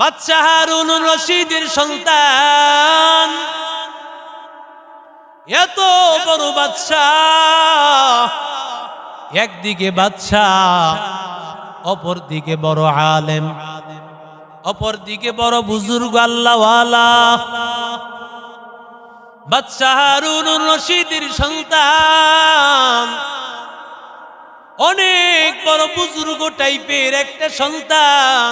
বাচ্চা হারুন রশিদের সন্তান। এত বড় বাচ্চা, একদিকে বাচ্চা অপর দিকে বড় আলেম। অপর দিকে বড় বুজুর্গ আল্লাহওয়ালা। বাচ্চা হারুন রশিদের সন্তান। অনেক বড় বুজুর্গ টাইপের একটা সন্তান।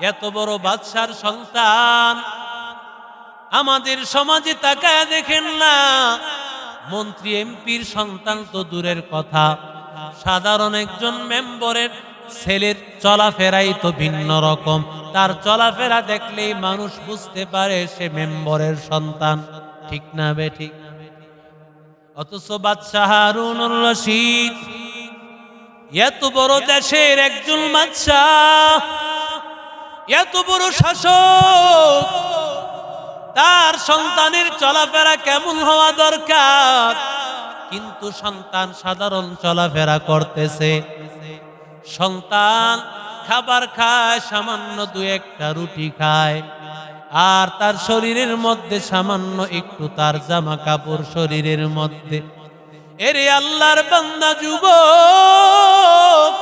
এত বড় বাদশার সন্তান। আমাদের সমাজে তাকায় দেখেন না। মন্ত্রী, এমপির সন্তান তো দূরের কথা। সাধারণ একজন মেম্বরের ছেলের চলাফেরাই তো ভিন্ন রকম। তার চলাফেরা দেখলেই মানুষ বুঝতে পারে সে মেম্বরের সন্তান। ঠিক না বে, ঠিক? অথচ বাদশাহ হারুনুর রশিদ, এত বড় দেশের একজন বাদশাহ। এত বড় শাসক, তার সন্তানের চলাফেরা কেমন হওয়া দরকার? কিন্তু সন্তান সাধারণ চলাফেরা করতেছে। সন্তান খাবার খায়, সামান্য দু একটা রুটি খায়, আর তার শরীরের মধ্যে সামান্য একটু তার জামা কাপড় শরীরের মধ্যে। এরে আল্লাহর বান্দা যুবক,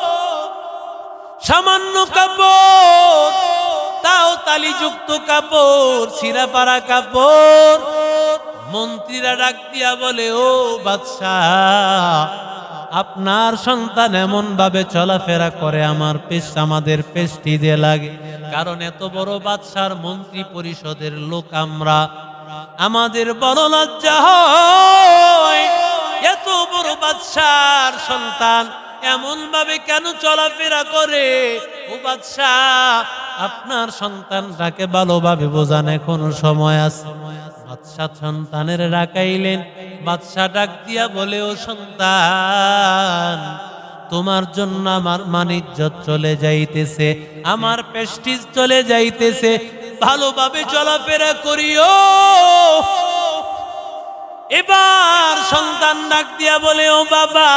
সামান্য কাপড় তাও তালিযুক্ত কাপড় সিরাপাড়া কাপড়। মন্ত্রীরা ডাক দিয়া বলে, ও বাদশাহ, আপনার সন্তান এমন ভাবে চলাফেরা করে, আমার পেশ, আমাদের পেশটি যে লাগে। কারণ এত বড় বাদশার মন্ত্রী পরিষদের লোক আমরা। আমাদের বড় লজ্জা হয়। এত বড় বাদশার সন্তান এমন ভাবে কেন চলাফেরা করে? ও বাদশাহ আপনার সন্তানটাকে ভালোভাবে বোঝান, এখনও সময় আছে। বাদশাহ সন্তানের রাখাইলেন বাদশাহ ডাক দিয়া বলে, ও সন্তান, তোমার জন্য আমার মানিজ্জত চলে যাইতেছে, আমার পেস্টিজ চলে যাইতেছে, ভালোভাবে চলাফেরা করিও। এবার সন্তান ডাক দিয়া বলে, ও বাবা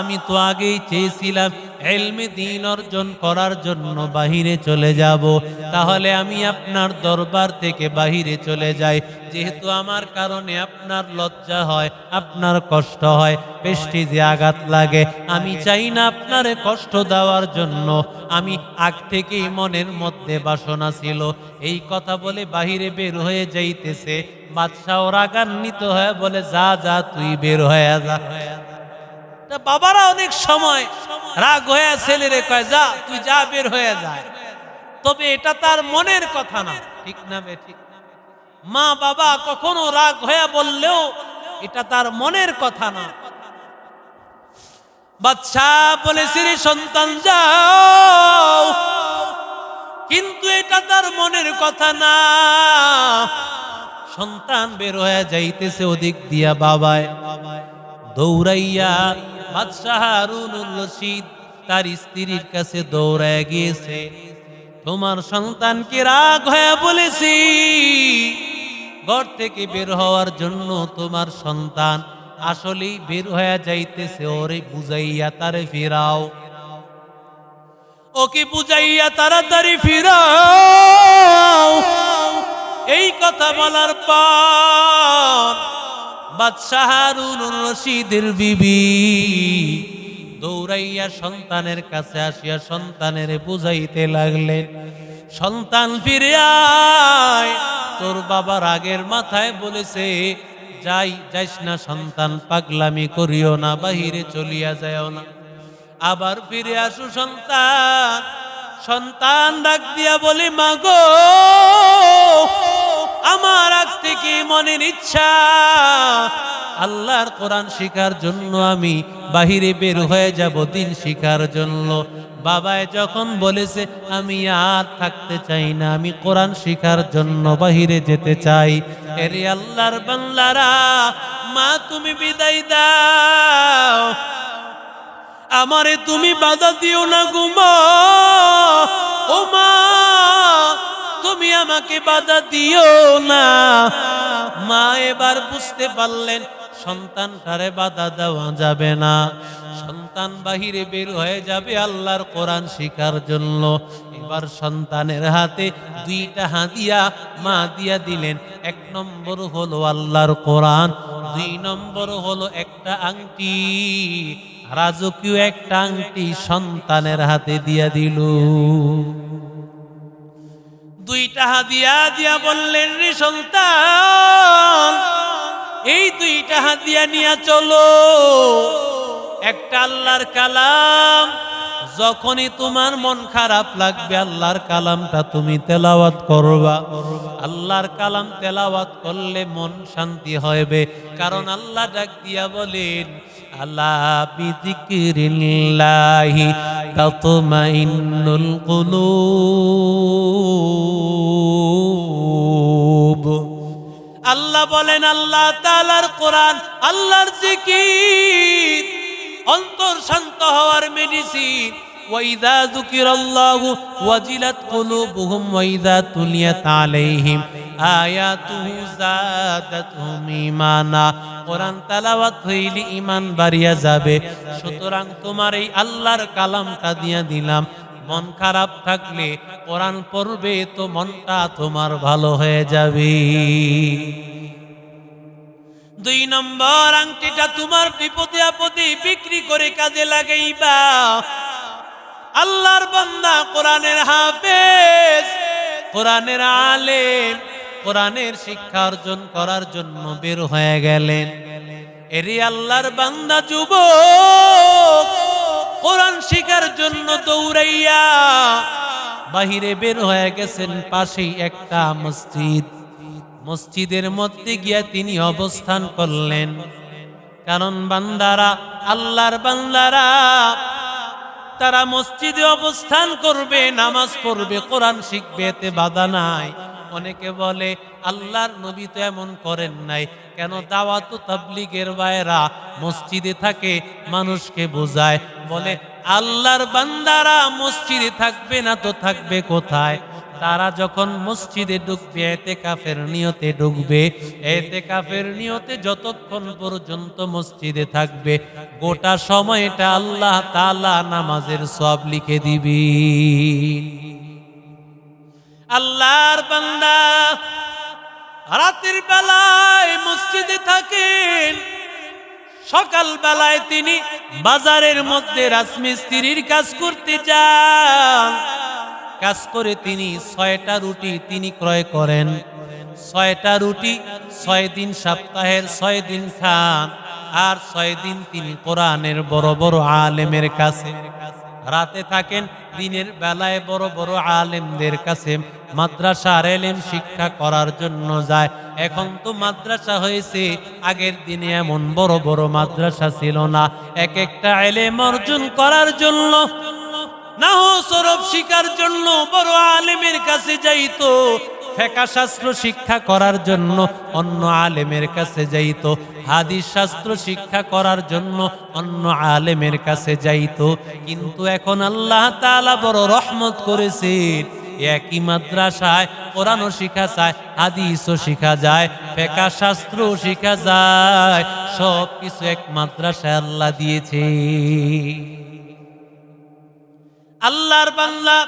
আমি তো আগেই চেয়েছিলাম এলমে দিন অর্জন করার জন্য বাহিরে চলে যাব। তাহলে আমি আপনার দরবার থেকে বাহিরে চলে যাই। যেহেতু আমার কারণে আপনার লজ্জা হয়, আপনার কষ্ট হয়, পেশটি যে আঘাত লাগে, আমি চাই না আপনারে কষ্ট দেওয়ার জন্য। আমি আগ থেকেই মনের মধ্যে বাসনা ছিল। এই কথা বলে বাহিরে বের হয়ে যাইতেছে। বাদশাহ রাগান্বিত হয়ে বলে, যা যা, তুই বের হয়ে যা। বাবারা অনেক সময় রাগ হয়ে ছেলেরে কয়, যা, তুই যা, বের হয়ে যায় তবে এটা তার মনের কথা না। ঠিক না ঠিক? মা, বাবা কখনো রাগ হয়ে বললেও এটা তার মনের কথা না। বাচ্চা বলেছে সন্তান যাও, কিন্তু এটা তার মনের কথা না। সন্তান বের হয়ে যাইতেছে ওদিক দিয়া বাবায়। দৌড়াইয়া বাদশাহ হারুনুর রশিদ তার স্ত্রীর কাছে দৌড়ায় গিয়েছে। তোমার সন্তানকে রাগ হয়ে বলেছি। ঘর থেকে বের হওয়ার জন্য তোমার সন্তান আসলেই বের হয়ে যাইতেছে। ওরে বুঝাইয়া তারে ফেরাও। ওকে বুঝাইয়া তাড়াতাড়ি ফিরাও। এই কথা বলার পর বাদশাহ হারুনুর রশিদের বিবি। দৌড়াইয়া সন্তানের কাছে আসিয়া সন্তানের বুঝাইতে লাগলেন সন্তান ফিরে আয়। তোর বাবা রাগের মাথায় বলেছে, যাই, যাইস না সন্তান, পাগলামি করিও না, বাহিরে চলিয়া যাও না। আবার ফিরে আসু সন্তান সন্তান ডাক দিয়া বলি মাগো আমার আগ থেকে মনের ইচ্ছা, আল্লাহর কোরআন শিখার জন্য আমি বাহিরে বের হয়ে যাব দিন শিখার জন্য। বাবায় যখন বলেছে, আমি আর থাকতে চাই না, আমি কোরআন শিখার জন্য বাহিরে যেতে চাই। এরে আল্লাহর বাংলারা মা তুমি বিদায় দাও। আমারে তুমি বাধা দিও না গুমা ও মা তুমি আমাকে বাধা দিও না। মা এবার বুঝতে পারলেন সন্তান সন্তানটারে বাধা দেওয়া যাবে না। সন্তান বাহিরে বের হয়ে যাবে আল্লাহর কোরআন শিকার জন্য। এবার সন্তানের হাতে দুইটা হাদিয়া মা দিয়া দিলেন। এক নম্বর হলো আল্লাহর কোরআন, দুই নম্বর হলো একটা আংটি। রাজকীয় একটা আংটি সন্তানের হাতে দিয়া দিল। দুইটা হাদিয়া দিয়া বললেন, রে সন্তান, এই দুইটা হাদিয়া নিয়ে চলো। একটা আল্লাহর কালাম, যখনই তোমার মন খারাপ লাগবে, আল্লাহর কালামটা তুমি তেলাওয়াত করবা। আল্লাহর কালাম তেলাওয়াত করলে মন শান্তি হবে কারণ আল্লাহ ডাক দিয়া বলেন, আল্লাহ বিজিকিরিল্লাহি القلوب. আল্লাহ বলেন আল্লাহ তালার কোরআন আল্লাহর জিকির অন্তর শান্ত হওয়ার মেডিসিন ওয়াইদা যুকিরাল্লাহু ওয়াজিলাত কুলুবুহুম ওয়াইদা তুলিয়াত আলাইহিম আয়াতুহু যাদাতুহুম ঈমানা কোরআন তেলাওয়াত হইলে ঈমান বাড়িয়া যাবে। সুতরাং তোমার এই আল্লাহর কালামটা দিয়া দিলাম। মন খারাপ থাকলে কোরআন পড়বে তো মনটা তোমার ভালো হয়ে যাবে। দুই নম্বর আংটিটা তোমার বিপদে আপদে বিক্রি করে কাজে লাগাইবা। আল্লাহর বান্দা কোরআনের হাফেজ, কোরআনের আলেম, কোরআনের শিক্ষা অর্জন করার জন্য বের হয়ে গেলেন। এরি আল্লাহর বান্দা যুবক, কোরআন শিখার জন্য দৌড়াইয়া বাহিরে বের হয়ে গেছেন পাশেই একটা মসজিদ। মসজিদের মধ্যে গিয়া তিনি অবস্থান করলেন। কারণ বান্দারা, আল্লাহর বান্দারা তারা মসজিদে অবস্থান করবে, নামাজ পড়বে, কোরআন শিখবে, এতে বাধা নাই। অনেকে বলে, আল্লাহর নবী তো এমন করেন নাই। কেন দাওয়াত তাবলিগের বায়রা মসজিদে থাকে, মানুষকে বোঝায়। বলে, আল্লাহর বান্দারা মসজিদে থাকবে না তো থাকবে কোথায়? তারা যখন মসজিদে ঢুকবে এতে কাফের নিয়তে ঢুকবে এতে কাফের নিয়তে যতক্ষণ পর্যন্ত মসজিদে থাকবে, গোটা সময়টা আল্লাহ তালা নামাজের সব লিখে দিবি। আল্লাহর বান্দা, রাতের বেলায় মসজিদে থাকেন, সকাল বেলায় তিনি বাজারের মধ্যে রাজমিস্ত্রির কাজ করতে যান। কাজ করে তিনি ছয়টা রুটি তিনি ক্রয় করেন। ছয়টা রুটি ছয় দিন সপ্তাহের ছয় দিন খান আর ছয় দিন তিনি কোরআনের বড় বড় আলেমের কাছে। রাতে থাকেন, দিনের বেলায় বড় বড় আলেমদের কাছে মাদ্রাসার এলেম শিক্ষা করার জন্য যায়। এখন তো মাদ্রাসা হয়েছে, আগের দিনে এমন বড় বড় মাদ্রাসা ছিল না। এক একটা এলেম অর্জন করার জন্য না সরব শিকার জন্য, বড় আলেমের কাছে যাইতো। ফেকা শাস্ত্র শিক্ষা করার জন্য, অন্য আলেমের কাছে যাইতো। হাদিস শাস্ত্র শিক্ষা করার জন্য, অন্য আলেমের কাছে যাইতো। কিন্তু এখন আল্লাহ তাআলা বড় রহমত করেছেন। একই মাদ্রাসায় কোরআনও শিখা যায়, হাদিসও শিখা যায়, ফেকা শাস্ত্র শিখা যায় সব কিছু এক মাদ্রাসায় আল্লাহ দিয়েছে। আল্লাহর বাংলা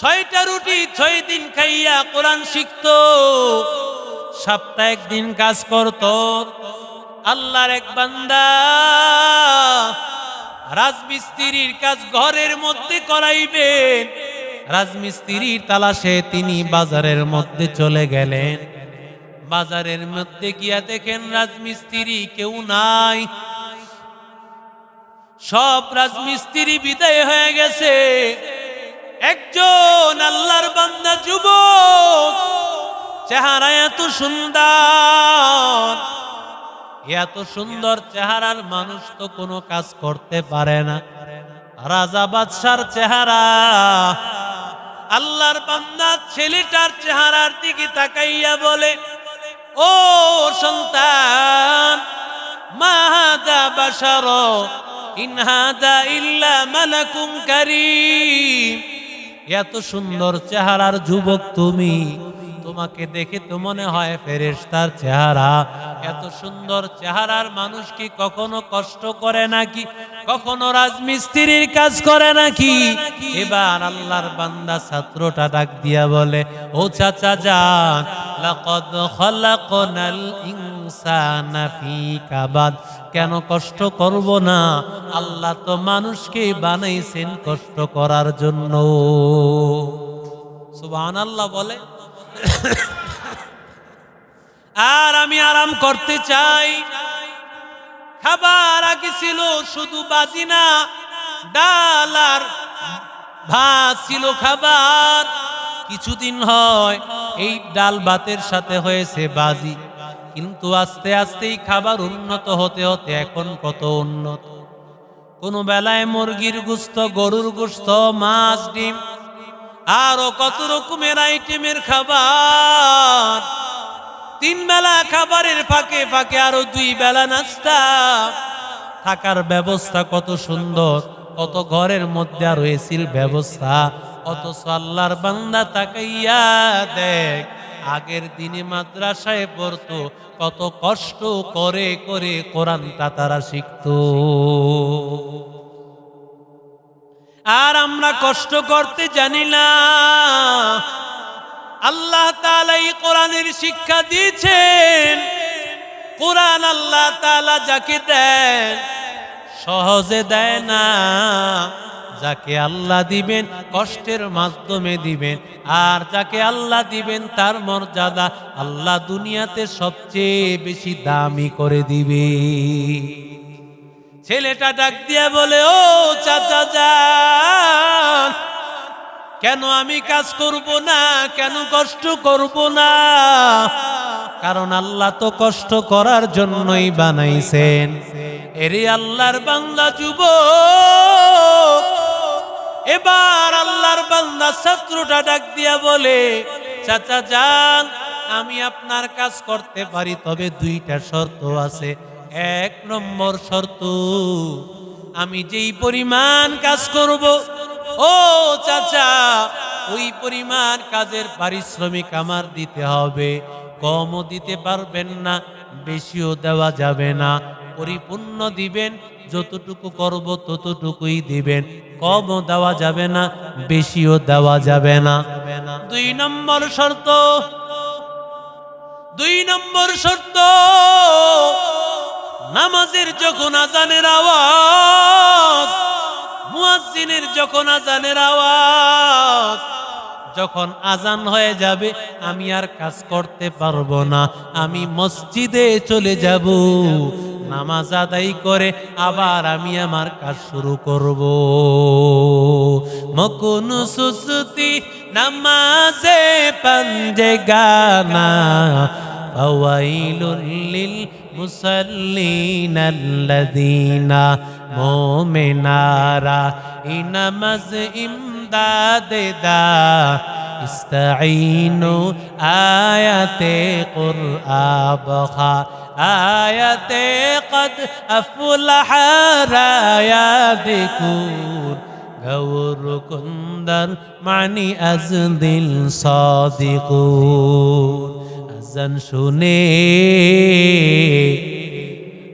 ছয়টা রুটি ছয় দিন খাইয়া কোরআন শিখত সপ্তাহে একদিন কাজ করত। আল্লাহর এক বান্দা রাজমিস্ত্রির কাজ ঘরের মধ্যে করাইবেন। রাজমিস্ত্রির তালাশে তিনি বাজারের মধ্যে চলে গেলেন। বাজারের মধ্যে গিয়া দেখেন রাজমিস্ত্রি কেউ নাই। সব রাজমিস্ত্রি বিদায় হয়ে গেছে। একজন আল্লাহর বান্দা যুবক, চেহারা এত সুন্দর। এত সুন্দর চেহারার মানুষ তো কোনো কাজ করতে পারে না। রাজা বাদশার চেহারা। আল্লাহর বান্দা ছেলেটার চেহারার দিকে তাকাইয়া বলে, ও সন্তান, মাহাদা বাসার ইনহাদা ইল্লা মালাকুম কারীম। এত সুন্দর চেহারার যুবক তুমি। তোমাকে দেখে তো মনে হয় ফেরেশতার চেহারা। এত সুন্দর চেহারার মানুষ কি কখনো কষ্ট করে নাকি? কখনো রাজমিস্ত্রির কাজ করে নাকি? এবার আল্লাহর বান্দা ছাত্রটা ডাক দিয়া বলে, ও চাচা যান লাকদ খলাকনাল ইনসানা ফি কাবাদ। কেন কষ্ট করব না? আল্লাহ তো মানুষকে বানাইছেন কষ্ট করার জন্য। সুবহানাল্লাহ বলে। আর আমি আরাম করতে চাই। খাবার আগে ছিল শুধু বাজি না ডাল আর ভাত ছিল খাবার। কিছুদিন হয়, এই ডাল ভাতের সাথে হয়েছে বাজি কিন্তু আস্তে আস্তেই খাবার উন্নত হতে হতে এখন কত উন্নত। কোন বেলায় মুরগির গুস্ত, গরুর গুস্ত, মাছ, ডিম আরও কত রকমের আইটেমের খাবার। তিন বেলা খাবারের ফাঁকে ফাঁকে আরও দুই বেলা নাস্তা। থাকার ব্যবস্থা কত সুন্দর, কত ঘরের মধ্যে এসির ব্যবস্থা। অথচ আল্লাহর বান্দা তাকাইয়া দেখ, আগের দিনে মাদ্রাসায় পড়তো, কত কষ্ট করে করে কোরআনটা তারা শিখতো। আর আমরা কষ্ট করতে জানি না। আল্লাহ তাআলা এই কোরআনের শিক্ষা দিয়েছেন। কোরআন আল্লাহ তাআলা যাকে দেন, সহজে দেয় না। যাকে আল্লাহ দিবেন কষ্টের মাধ্যমে দিবেন, আর যাকে আল্লাহ দিবেন তার মর্যাদা আল্লাহ দুনিয়াতে সবচেয়ে বেশি দামি করে দিবে। ছেলেটা ডাক দিয়া বলে, ও চাচা যান, কেন আমি কাজ করব না? কেন কষ্ট করব না? কারণ আল্লাহ তো কষ্ট করার জন্যই বানাইছেন। এরে আল্লাহর বাংলা যুব এবার আল্লাহর বান্দা ছাত্রটা ডাক দিয়া বলে, চাচা যান, আমি আপনার কাজ করতে পারি, তবে দুইটা শর্ত আছে। এক নম্বর শর্ত, আমি যেই পরিমাণ কাজ করব, ও চাচা, ওই পরিমাণ কাজের পারিশ্রমিক আমার দিতে হবে। কমও দিতে পারবেন না, বেশিও দেওয়া যাবে না। পরিপূর্ণ দিবেন যতটুকু করব ততটুকুই দিবেন। কমও দেওয়া যাবে না, বেশিও দেওয়া যাবে না। দুই নম্বর শর্ত, দুই নম্বর শর্ত, নামাজের যখন আজানের আওয়াজ, মুয়াজ্জিনের যখন আজানের আওয়াজ, যখন আজান হয়ে যাবে, আমি আর কাজ করতে পারব না, আমি মসজিদে চলে যাব। নামাজ আদায় করে আবার আমি আমার কাজ শুরু করব। মকুন সুসুতি নামাজে পঞ্জে গানা লিল মুসল্লিন আল্লাযীনা মুমিনারা ইনামাজ ইমদাদে দা ইস্তাইনু আয়াতে কুরআবখা আয়াতে কদ আফুলাহারায়া দেখুন গৌর কুন্দর মানি আজ দিল সাদিকুন আজান শুনে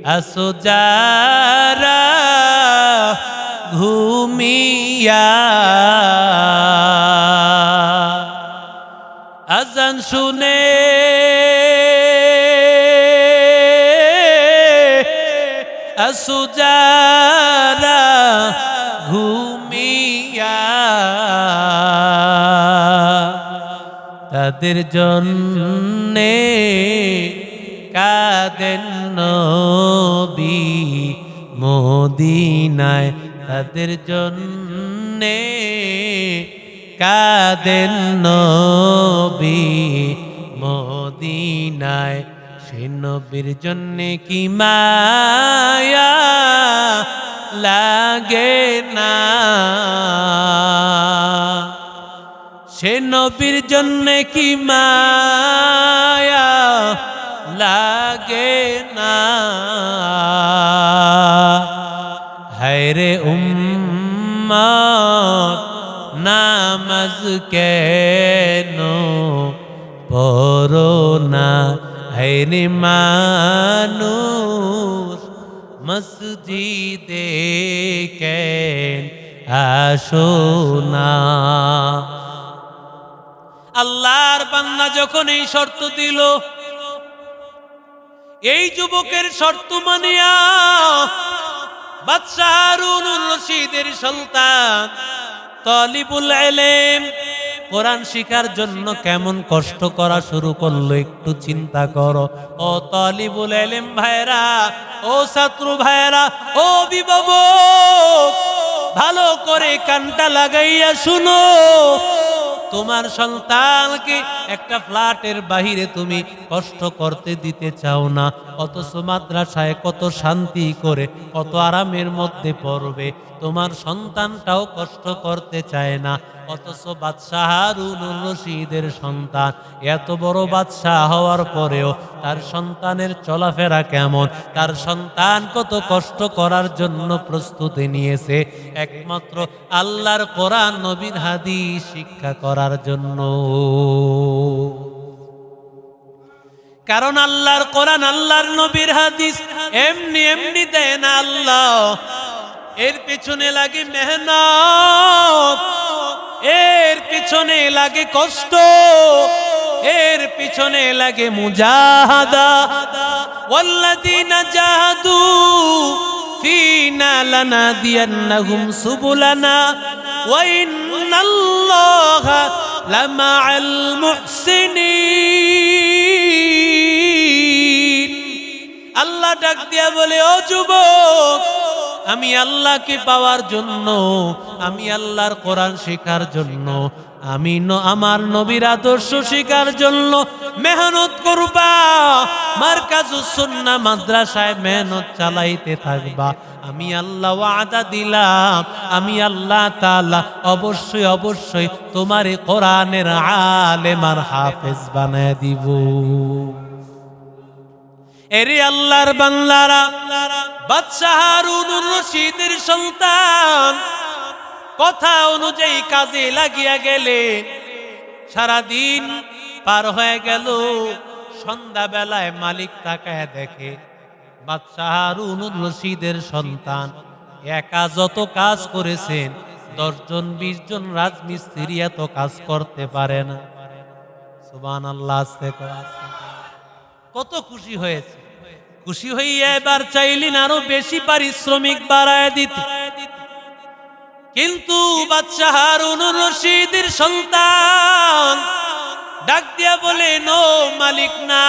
আসো যারা ঘুমিয়া শুনে। আসো যারা ঘুমিয়া তাদের জন্যে কাদেন নবী মদিনায়। তাদের জন্যে কাদেন নবী মদিনায়? সে নবীর জন্যে কি মায়া লাগে না? সে নবীর জন্য কি মায়া লাগে না? হায়রে উম্মত নামাজ কেন পড়ো না? হেরে মানুষ মসজিদে কেন আসো না? আল্লাহর বান্দা যখন এই শর্ত দিল, এই যুবকের শর্ত মানিয়া বাদশাহ হারুনুর রশিদের সন্তান তলিবুল এলেম কোরআন শিখার জন্য কেমন কষ্ট করা শুরু করল একটু চিন্তা করো। ও তালিবুল এলেম ভাইরা ও শত্রু ভাইরা ও অভিভাবক, ভালো করে কানটা লাগাইয়া শুনো। তোমার সন্তানকে একটা ফ্ল্যাটের বাহিরে তুমি কষ্ট করতে দিতে চাও না। অথচ মাদ্রাসায় কত শান্তি করে, কত আরামের মধ্যে পড়বে। তোমার সন্তানটাও কষ্ট করতে চায় না। অথচ বাদশাহ হারুনুর রশিদের সন্তান। এত বড় বাদশাহ হওয়ার পরেও তার সন্তানের চলাফেরা কেমন? তার সন্তান কত কষ্ট করার জন্য প্রস্তুতি নিয়েছে? একমাত্র আল্লাহর কোরআন, নবীর হাদি শিক্ষা করার জন্য। কারণ আল্লাহর কোরআন, আল্লাহর নবীর হাদিস এমনি এমনি দেয় না আল্লাহ। এর পিছনে লাগে মেহনত। পিছনে লাগে কষ্ট, এর পিছনে লাগে ফিনা আল্লাহ ডাক দিয়া বলে, ও যুবক, আমি আল্লাহকে পাওয়ার জন্য, আমি আল্লাহর কোরআন শেখার জন্য আমি আমার নবীর আদর্শ শেখার জন্য মেহনত করবা। মার্কাজুসুন্না মাদ্রাসায় মেহনত চালাইতে থাকবা। আমি আল্লাহ আদা দিলাম। আমি আল্লাহ তালা অবশ্যই অবশ্যই তোমার কোরআনের আলেম আর হাফেজ বানায় দিব। এরে আল্লাহর বাংলারা বাদশাহ রশিদের সন্তান কথা অনুযায়ী কাজে লাগিয়া গেলে সারাদিন পার হয়ে গেল। সন্ধ্যা বেলায় মালিক তাকায় দেখে বাদশাহ হারুনুর রশিদের সন্তান। একা যত কাজ করেছেন, দশজন বিশ জন রাজমিস্ত্রি এত কাজ করতে পারে না। সুবান আল্লাহ। কত খুশি হয়েছে। খুশি হইয়া এবার চাইলেন আরও বেশি পারিশ্রমিক বাড়ায় দিতে। কিন্তু বাচ্চা হারুনুর রশিদের সন্তান ডাক দিয়া বলে, নো মালিক না।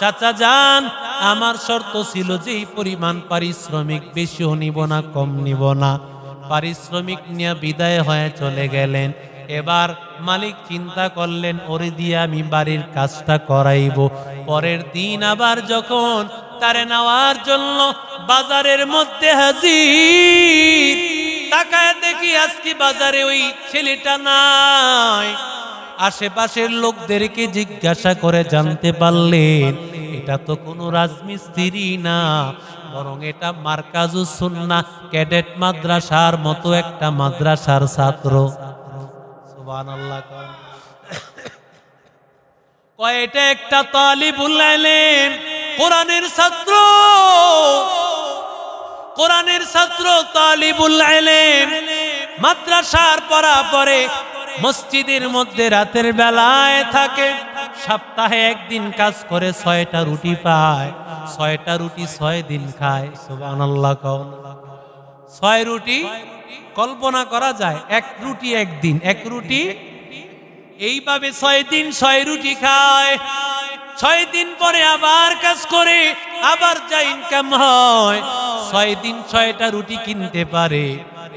চাচা যান, আমার শর্ত ছিল যে পরিমাণ পারিশ্রমিক বেশিও নিব না, কম নিব না। পারিশ্রমিক নিয়ে বিদায় হয়ে চলে গেলেন। এবার মালিক চিন্তা করলেন, ওরে দিয়ে আমি বাড়ির কাজটা করাইব। পরের দিন আবার যখন তারে নেওয়ার জন্য বাজারের মধ্যে হাজির তাকায় দেখি আজকে বাজারে ওই ছেলেটা নাই। আশেপাশের লোকদেরকে জিজ্ঞাসা করে জানতে পারলেন, এটা তো কোনো রাজমিস্ত্রি না, বরং এটা মার্কাজু সুন্না, ক্যাডেট মাদ্রাসার মতো একটা মাদ্রাসার ছাত্র। এটা একটা তালিবুল ইলম কোরআনের ছাত্র। কোরআনের ছাত্র তালিবুল মাদ্রাসার পড়া পরে মসজিদের মধ্যে রাতের বেলায় থাকে। সপ্তাহে একদিন কাজ করে ছয়টা রুটি পায়। ছয়টা রুটি ছয় দিন খায় কওন ছয় রুটি কল্পনা করা যায়, এক রুটি একদিন, এক রুটি এইভাবে ছয় দিন ছয় রুটি খায়। ছয় দিন পরে আবার কাজ করে, আবার যা ইনকাম হয়, ছয় দিন ছয়টা রুটি কিনতে পারে।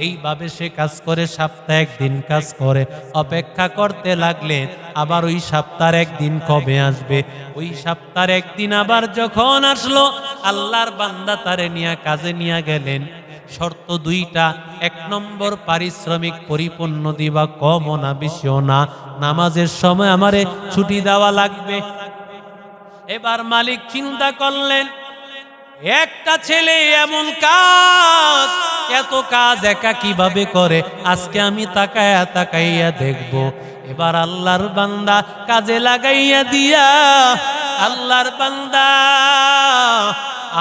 এইভাবে সে কাজ করে, সপ্তাহে একদিন কাজ করে। অপেক্ষা করতে লাগলেন আবার ওই সপ্তাহের একদিন কবে আসবে? ওই সপ্তাহের একদিন আবার যখন আসলো, আল্লাহর বান্দা তারে নিয়ে কাজে নিয়ে গেলেন। শর্ত দুইটা, এক নম্বর পারিশ্রমিক পরিপূর্ণ দিবা, কমও না, বেশিও না। নামাজের সময় আমারে ছুটি দেওয়া লাগবে। এবার মালিক চিন্তা করলেন, একটা ছেলে এমন কাজ, এত কাজ একা কীভাবে করে? আজকে আমি তাকায়া তাকাইয়া দেখব। এবার আল্লাহর বান্দা কাজে লাগাইয়া দিয়া, আল্লাহর বান্দা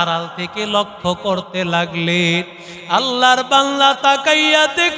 আড়াল থেকে লক্ষ্য করতে লাগলে আল্লাহর বাংলা তাকাইয়া দেখ